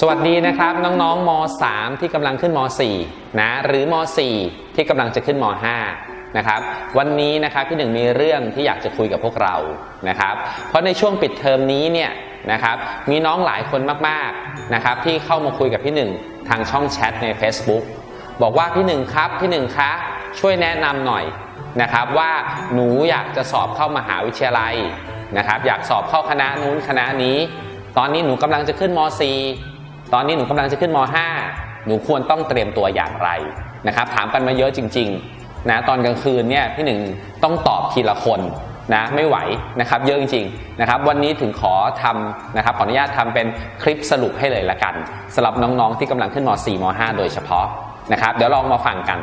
สวัสดีนะครับน้องๆม .3 ที่กำลังขึ้นม .4 นะหรือม .4 ที่กำลังจะขึ้นม .5 นะครับวันนี้นะครับพี่หนึ่งมีเรื่องที่อยากจะคุยกับพวกเรานะครับเพราะในช่วงปิดเทอมนี้เนี่ยนะครับมีน้องหลายคนมากๆนะครับที่เข้ามาคุยกับพี่หนึ่งทางช่องแชทใน Facebook บอกว่าพี่หนึ่งครับพี่หนึ่งคะช่วยแนะนำหน่อยนะครับว่าหนูอยากจะสอบเข้ามหาวิทยาลัยนะครับอยากสอบเข้าคณะนู้นคณะนี้ ตอนนี้หนูกำลังจะขึ้นม .4 ตอนนี้หนูกำลังจะขึ้นม .5 หนูควรต้องเตรียมตัวอย่างไรนะครับถามกันมาเยอะจริงๆนะตอนกลางคืนเนี่ยพี่หนึ่งต้องตอบทีละคนนะไม่ไหวนะครับเยอะจริงๆนะครับวันนี้ถึงขอทำนะครับขออนุญาตทำเป็นคลิปสรุปให้เลยละกันสำหรับน้องๆที่กำลังขึ้นม .4 ม .5 โดยเฉพาะนะครับเดี๋ยวลองมาฟังกัน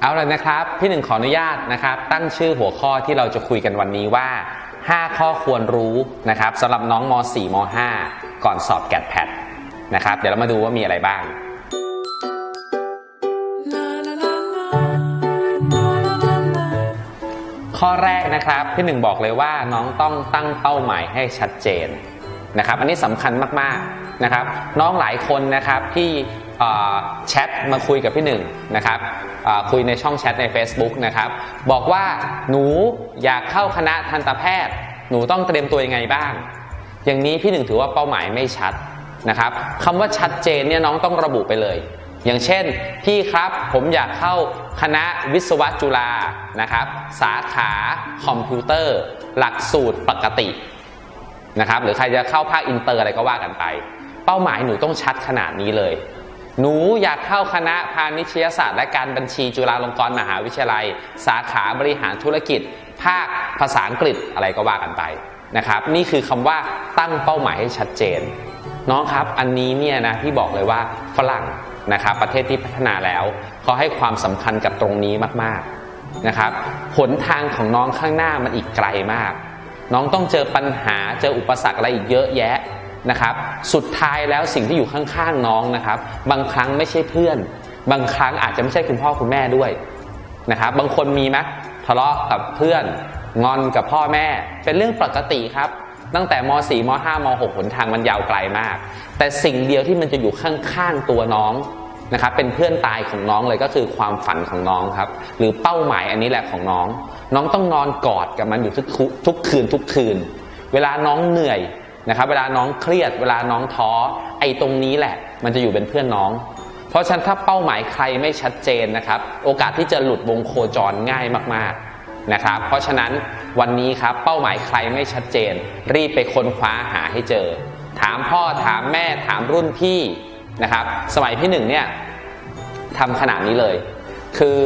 เอาเลยนะครับพี่หนึ่งขออนุญาตนะครับตั้งชื่อหัวข้อที่เราจะคุยกันวันนี้ว่า 5 ข้อควรรู้นะครับสำหรับน้องม .4 ม .5 ก่อนสอบแกดแพดนะครับ เดี๋ยวเรามาดูว่ามีอะไรบ้าง ข้อแรกนะครับพี่หนึ่งบอกเลยว่าน้องต้องตั้งเป้าหมายให้ชัดเจนนะครับอันนี้สำคัญมากๆนะครับ น้องหลายคนนะครับที่แชทมาคุยกับพี่หนึ่งนะครับคุยในช่องแชทใน Facebook นะครับ บอกว่าหนูอยากเข้าคณะทันตแพทย์ หนูต้องเตรียมตัวยังไงบ้าง อย่างนี้พี่หนึ่งถือว่าเป้าหมายไม่ชัดนะครับคำว่าชัดเจนเนี่ยน้องต้องระบุไปเลย อย่างเช่น พี่ครับผมอยากเข้าคณะวิศวะจุฬานะครับ สาขาคอมพิวเตอร์ หลักสูตรปกตินะครับหรือใครจะเข้าภาคอินเตอร์อะไรก็ว่ากันไป เป้าหมายหนูต้องชัดขนาดนี้เลย หนูอยากเข้าคณะพาณิชยศาสตร์และการบัญชีจุฬาลงกรณ์มหาวิทยาลัย สาขาบริหารธุรกิจ ภาคภาษาอังกฤษอะไรก็ว่ากันไป นะครับนี่คือคำว่าตั้งเป้าหมายให้ชัดเจน น้องครับอันนี้เนี่ยนะที่บอกเลยว่าฝรั่งนะครับประเทศที่พัฒนาแล้วเขาให้ความสำคัญกับตรงนี้มากๆนะครับหนทางของน้องข้างหน้ามันอีกไกลมาก น้องต้องเจอปัญหาเจออุปสรรคอะไรอีกเยอะแยะนะครับสุดท้ายแล้วสิ่งที่อยู่ข้างๆน้องนะครับบางครั้งไม่ใช่เพื่อน บางครั้งอาจจะไม่ใช่คุณพ่อคุณแม่ด้วยนะครับบางคนมีไหมทะเลาะกับเพื่อน งอนกับพ่อแม่เป็นเรื่องปกติครับ ตั้งแต่ม .4 ม .5 ม .6 หนทางมันยาวไกลมาก แต่สิ่งเดียวที่มันจะอยู่ข้างๆตัวน้องนะครับเป็นเพื่อนตายของน้องเลยก็คือความฝันของน้องครับ หรือเป้าหมายอันนี้แหละของน้อง น้องต้องนอนกอดกับมันอยู่ทุกทุกคืนทุกคืน เวลาน้องเหนื่อยนะครับเวลาน้องเครียด เวลาน้องท้อไอ้ตรงนี้แหละ มันจะอยู่เป็นเพื่อนน้อง เพราะฉะนั้นถ้าเป้าหมายใครไม่ชัดเจนนะครับ โอกาสที่จะหลุดวงโคจรง่ายมากๆ นะครับ เพราะฉะนั้นวันนี้ครับเป้าหมายใครไม่ชัดเจน รีบไปค้นคว้าหาให้เจอ ถามพ่อถามแม่ถามรุ่นพี่นะครับ สมัยพี่หนึ่งเนี่ยทำขนาดนี้เลย คือ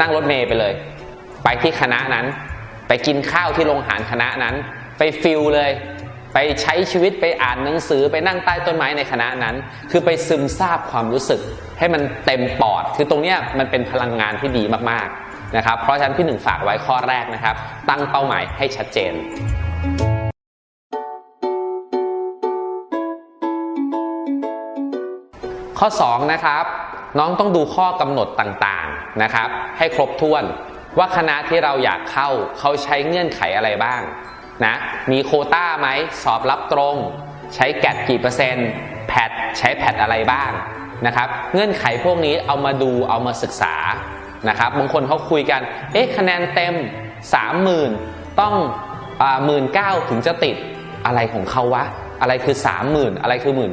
นั่งรถเมย์ไปเลย ไปที่คณะนั้น ไปกินข้าวที่โรงอาหารคณะนั้น ไปฟิลเลย ไปใช้ชีวิตไปอ่านหนังสือไปนั่งใต้ต้นไม้ในคณะนั้น คือไปซึมซาบความรู้สึก ให้มันเต็มปอด คือตรงเนี้ยมันเป็นพลังงานที่ดีมากๆ นะครับ เพราะฉะนั้นพี่หนึ่งฝากไว้ข้อแรกนะครับ ตั้งเป้าหมายให้ชัดเจนข้อ 2 นะครับ น้องต้องดูข้อกำหนดต่างๆนะครับ ให้ครบถ้วนว่าคณะที่เราอยากเข้าเขาใช้เงื่อนไขอะไรบ้างนะมีโคต้าไหมสอบรับตรง ใช้แกดกี่เปอร์เซ็นต์แพทใช้แพทอะไรบ้างนะครับ เงื่อนไขพวกนี้เอามาดูเอามาศึกษา นะครับบางคนเขาคุยกันเอ๊ะคะแนนเต็ม 30,000 ต้องหมื่นเก้าถึงจะติดอะไรของเขาวะ อะไรคือ 30,000 อะไรคือ 1 9ื่น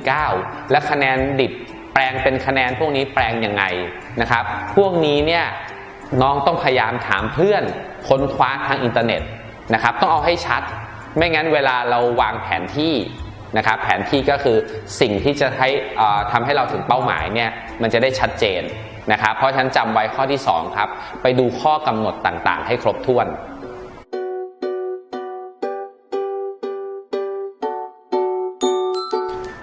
และคะแนนดิบแปลงเป็นคะแนนพวกนี้แปลงยังไงนะครับ พวกนี้เนี่ยน้องต้องพยายามถามเพื่อนค้นคว้าทางอินเทอร์เน็ตนะครับต้องเอาให้ชัด ไม่งั้นเวลาเราวางแผนที่นะครับแผนที่ก็คือสิ่งที่จะให้ทำให้เราถึงเป้าหมายเนี่ยมันจะได้ชัดเจน นะครับ เพราะฉะนั้นจำไว้ข้อที่ 2 ครับ ไปดูข้อกำหนดต่างๆ ให้ครบถ้วน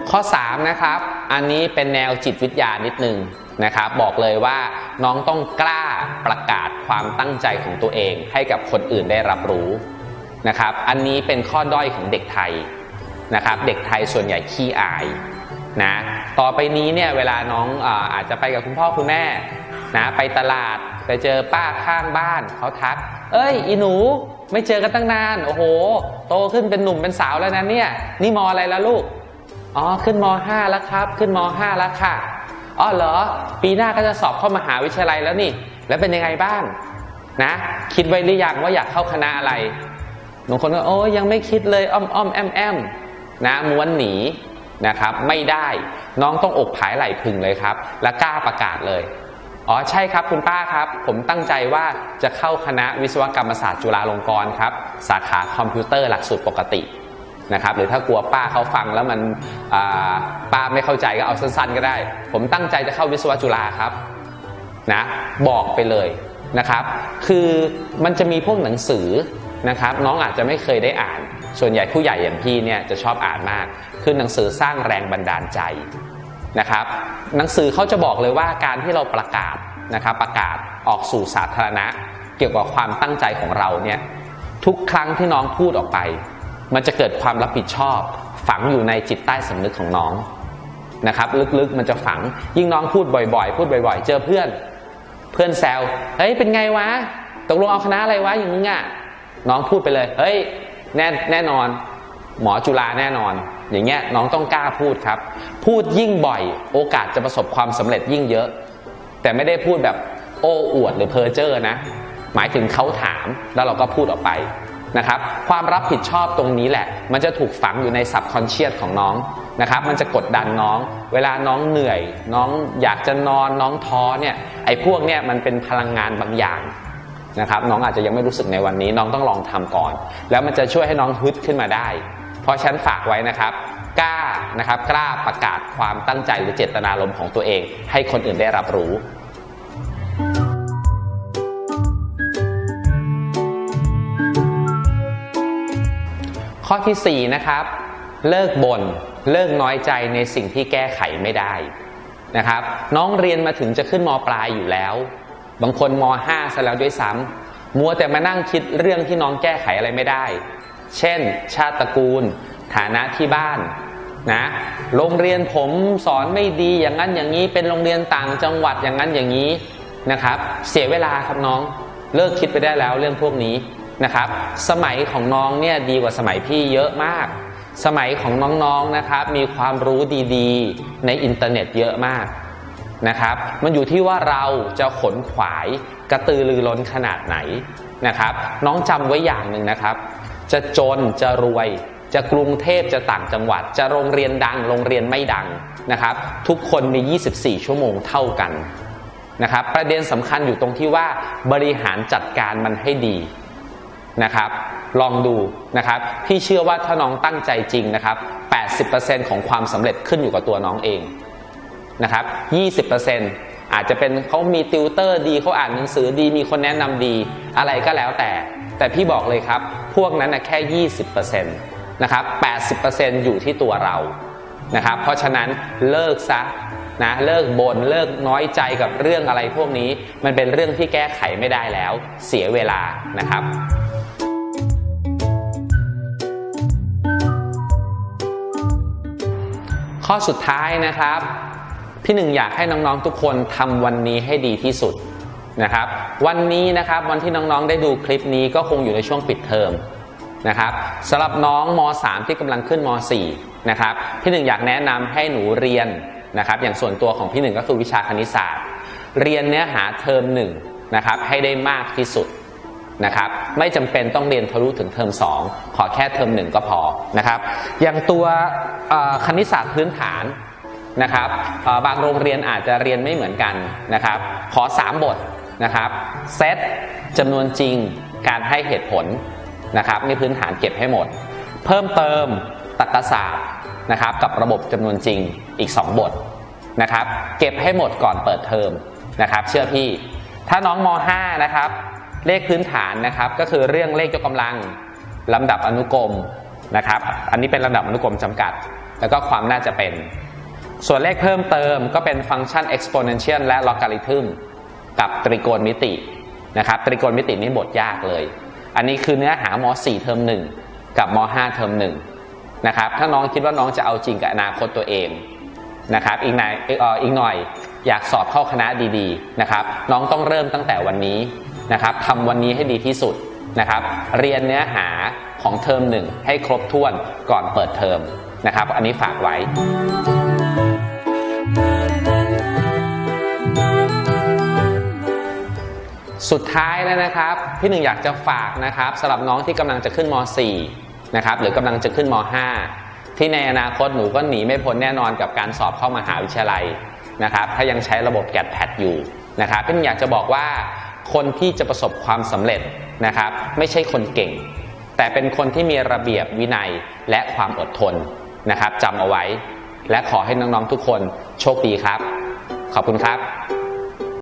ข้อ 3 นะครับ อันนี้เป็นแนวจิตวิทยานิดนึงนะครับ บอกเลยว่าน้องต้องกล้าประกาศความตั้งใจของตัวเองให้กับคนอื่นได้รับรู้นะครับ อันนี้เป็นข้อด้อยของเด็กไทยนะครับ เด็กไทยส่วนใหญ่ขี้อาย นะต่อไปนี้เนี่ยเวลาน้องอาอาจจะไปกับคุณพ่อคุณแม่นะไปตลาดไปเจอป้าข้างบ้านเขาทัก เอ้ย อีหนูไม่เจอกันตั้งนาน โอ้โห โตขึ้นเป็นหนุ่มเป็นสาวแล้วนะเนี่ย นี่มออะไรแล้วลูก อ๋อ ขึ้นม .5 แล้วครับ ขึ้นม .5 แล้วค่ะ อ๋อเหรอ ปีหน้าก็จะสอบเข้ามหาวิทยาลัยแล้วนี่ แล้วเป็นยังไงบ้างนะ คิดไว้หรือยังว่าอยากเข้าคณะอะไรบางคนก็โอ้ยังไม่คิดเลยอ้อมอ้อมแอมแอมนะม้วนหนี นะครับ ไม่ได้น้องต้องอกผายไหล่พึงเลยครับ และกล้าประกาศเลย อ๋อใช่ครับคุณป้าครับ ผมตั้งใจว่าจะเข้าคณะวิศวกรรมศาสตร์จุฬาลงกรณ์ครับ สาขาคอมพิวเตอร์หลักสูตรปกตินะครับหรือถ้ากลัวป้าเขาฟังแล้วมันป้าไม่เข้าใจก็เอาสั้นๆ ก็ได้ ผมตั้งใจจะเข้าวิศวะจุฬาครับนะบอกไปเลยนะครับ คือมันจะมีพวกหนังสือนะครับ น้องอาจจะไม่เคยได้อ่าน ส่วนใหญ่ผู้ใหญ่อย่างพี่เนี่ยจะชอบอ่านมาก คือหนังสือสร้างแรงบันดาลใจนะครับ หนังสือเขาจะบอกเลยว่าการที่เราประกาศนะครับประกาศออกสู่สาธารณะ เกี่ยวกับความตั้งใจของเราเนี่ยทุกครั้งที่น้องพูดออกไป มันจะเกิดความรับผิดชอบ ฝังอยู่ในจิตใต้สำนึกของน้องนะครับลึกๆมันจะฝังยิ่งน้องพูดบ่อยๆ พูดบ่อยๆ เจอเพื่อน เพื่อนแซวเฮ้ยเป็นไงวะตกลงเอาคณะอะไรวะอย่างมึงอะน้องพูดไปเลย เฮ้ย แน่แน่นอน หมอจุฬาแน่นอน อย่างเงี้ยน้องต้องกล้าพูดครับ พูดยิ่งบ่อย โอกาสจะประสบความสำเร็จยิ่งเยอะ แต่ไม่ได้พูดแบบโอ้อวดหรือเพ้อเจ้อนะ หมายถึงเขาถามแล้วเราก็พูดออกไปนะครับความรับผิดชอบตรงนี้แหละ มันจะถูกฝังอยู่ในสับคอนเชียสของน้องนะครับ มันจะกดดันน้อง เวลาน้องเหนื่อย น้องอยากจะนอนน้องท้อเนี่ยไอ้พวกเนี่ยมันเป็นพลังงานบางอย่าง นะครับน้องอาจจะยังไม่รู้สึกในวันนี้ น้องต้องลองทำก่อน แล้วมันจะช่วยให้น้องฮึดขึ้นมาได้ เพราะฉันฝากไว้นะครับกล้านะครับกล้าประกาศความตั้งใจหรือเจตนารมณ์ของตัวเอง ให้คนอื่นได้รับรู้ข้อที่4นะครับเลิกบน่นเลิกน้อยใจในสิ่งที่แก้ไขไม่ได้นะครับ น้องเรียนมาถึงจะขึ้นมปลายอยู่แล้ว บางคนม .5 ซะแล้วด้วยซ้ำมัวแต่มานั่งคิดเรื่องที่น้องแก้ไขอะไรไม่ได้ เช่น ชาติตระกูล ฐานะที่บ้านนะโรงเรียนผมสอนไม่ดีอย่างนั้นอย่างนี้เป็นโรงเรียนต่างจังหวัดอย่างนั้นอย่างนี้นะครับ เสียเวลาครับน้องเลิกคิดไปได้แล้วเรื่องพวกนี้นะครับ สมัยของน้องเนี่ยดีกว่าสมัยพี่เยอะมาก สมัยของน้องๆนะครับ มีความรู้ดีๆ ในอินเทอร์เน็ตเยอะมาก นะครับ มันอยู่ที่ว่าเราจะขนขวายกระตือรือร้นขนาดไหนนะครับ น้องจำไว้อย่างหนึ่งนะครับ จะจนจะรวย จะกรุงเทพจะต่างจังหวัด จะโรงเรียนดังโรงเรียนไม่ดังนะครับ ทุกคนมี 24 ชั่วโมงเท่ากันนะครับ ประเด็นสำคัญอยู่ตรงที่ว่าบริหารจัดการมันให้ดีนะครับ ลองดูนะครับ พี่เชื่อว่าถ้าน้องตั้งใจจริงนะครับ 80%ของความสำเร็จขึ้นอยู่กับตัวน้องเอง นะครับ20%อาจจะเป็นเขามีติวเตอร์ดีเขาอ่านหนังสือดีมีคนแนะนำดี อะไรก็แล้วแต่ แต่พี่บอกเลยครับ พวกนั้นนะแค่ 20%นะครับ80%อยู่ที่ตัวเรานะครับ เพราะฉะนั้นเลิกซะนะเลิกบน่นเลิกน้อยใจกับเรื่องอะไรพวกนี้ มันเป็นเรื่องที่แก้ไขไม่ได้แล้ว เสียเวลานะครับข้อสุดท้ายนะครับ พี่หนึ่งอยากให้น้องๆทุกคนทำวันนี้ให้ดีที่สุดนะครับ วันนี้นะครับวันที่น้องๆได้ดูคลิปนี้ก็คงอยู่ในช่วงปิดเทอมนะครับสำหรับน้องม .3 ที่กำลังขึ้นม .4 นะครับพี่หนึ่งอยากแนะนำให้หนูเรียนนะครับ อย่างส่วนตัวของพี่หนึ่งก็คือวิชาคณิตศาสตร์ เรียนเนื้อหาเทอมหนึ่งนะครับให้ได้มากที่สุดนะครับไม่จำเป็นต้องเรียนทะลุถึงเทอม 2 ขอแค่เทอมหนึ่งก็พอนะครับอย่างตัวคณิตศาสตร์พื้นฐาน นะครับบางโรงเรียนอาจจะเรียนไม่เหมือนกันนะครับ ขอ 3 บทนะครับเซตจำนวนจริงการให้เหตุผลนะครับนี่พื้นฐานเก็บให้หมด เพิ่มเติมตรรกศาสตร์นะครับกับระบบจำนวนจริงอีก 2 บทนะครับเก็บให้หมดก่อนเปิดเทอมนะครับเชื่อพี่ ถ้าน้องม .5 นะครับเลขพื้นฐานนะครับก็คือเรื่องเลขยกกำลังลำดับอนุกรมนะครับอันนี้เป็นลำดับอนุกรมจำกัด แล้วก็ความน่าจะเป็น ส่วนเลขเพิ่มเติมก็เป็นฟังก์ชัน exponential และ logarithm กับตริโกณมิตินะครับตริโกณมิตินี่บทยากเลย อันนี้คือเนื้อหาม .4 เทอม1 กับม .5 เทอม1นะครับถ้าน้องคิดว่าน้องจะเอาจริงกับอนาคตตัวเองนะครับอีกหน่อยอีกหน่อยอยากสอบเข้าคณะดีๆนะครับน้องต้องเริ่มตั้งแต่วันนี้นะครับทำวันนี้ให้ดีที่สุดนะครับเรียนเนื้อหาของเทอมหนึ่งให้ครบถ้วนก่อนเปิดเทอมนะครับ อันนี้ฝากไว้ สุดท้ายแล้วนะครับ พี่หนึ่งอยากจะฝากนะครับสำหรับน้องที่กำลังจะขึ้นม .4 นะครับหรือกำลังจะขึ้นม .5 ที่ในอนาคตหนูก็หนีไม่พ้นแน่นอนกับการสอบเข้ามหาวิทยาลัยนะครับ ถ้ายังใช้ระบบแกดแพดอยู่นะครับพี่หนึ่งอยากจะบอกว่าคนที่จะประสบความสำเร็จนะครับ ไม่ใช่คนเก่ง แต่เป็นคนที่มีระเบียบวินัยและความอดทนนะครับจำเอาไว้ และขอให้น้องๆทุกคนโชคดีครับ ขอบคุณครับ